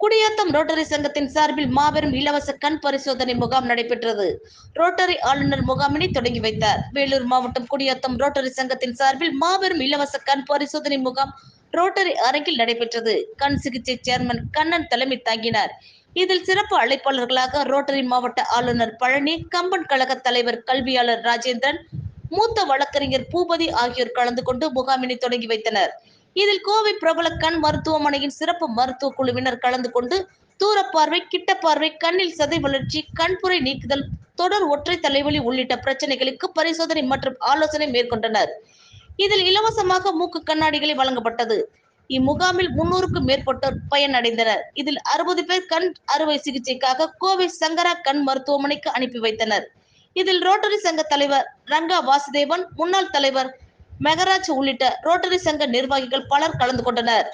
Gudiyatham rotary சங்கத்தின் சார்பில் மாபெரும் இலவச கண் பரிசோதனை முகாம் நடைபெற்றது. ரோட்டரி ஆளுநர் முகாமினை தொடங்கி வைத்தார். வேலூர் மாவட்டம் குடியாத்தம் ரோட்டரி சங்கத்தின் சார்பில் மாபெரும் இலவச கண் பரிசோதனை முகாம் ரோட்டரி அரங்கில் நடைபெற்றது. கண் சிகிச்சை சேர்மன் கண்ணன் தலைமை தாங்கினார். இதில் சிறப்பு அழைப்பாளர்களாக ரோட்டரி மாவட்ட ஆளுநர் பழனி கம்பன் கழக தலைவர் கல்வியாளர் ராஜேந்திரன் மூத்த வழக்கறிஞர் பூபதி ஆகியோர் கலந்து கொண்டு முகாமினை தொடங்கி வைத்தனர். இதில் கோவை பிரபல கண் மருத்துவமனையின் சிறப்பு மருத்துவ குழுவினர் கலந்து கொண்டு தூரப்பார்வை கிட்ட பார்வை கண்ணில் சதை வளர்ச்சி கண்புரை நீக்குதல் தொடர் ஒற்றை தலைவலி உள்ளிட்ட பிரச்சனைகளுக்கு பரிசோதனை மற்றும் ஆலோசனை மேற்கொண்டனர். இதில் இலவசமாக மூக்கு கண்ணாடிகளை வழங்கப்பட்டது. இம்முகாமில் முன்னூறுக்கும் மேற்பட்டோர் பயனடைந்தனர். இதில் அறுபது பேர் கண் அறுவை சிகிச்சைக்காக கோவை சங்கரா கண் மருத்துவமனைக்கு அனுப்பி வைத்தனர். இதில் ரோட்டரி சங்க தலைவர் ரங்கா வாசுதேவன் முன்னாள் தலைவர் மெகராஜ் உள்ளிட்ட ரோட்டரி சங்க நிர்வாகிகள் பலர் கலந்து கொண்டனர்.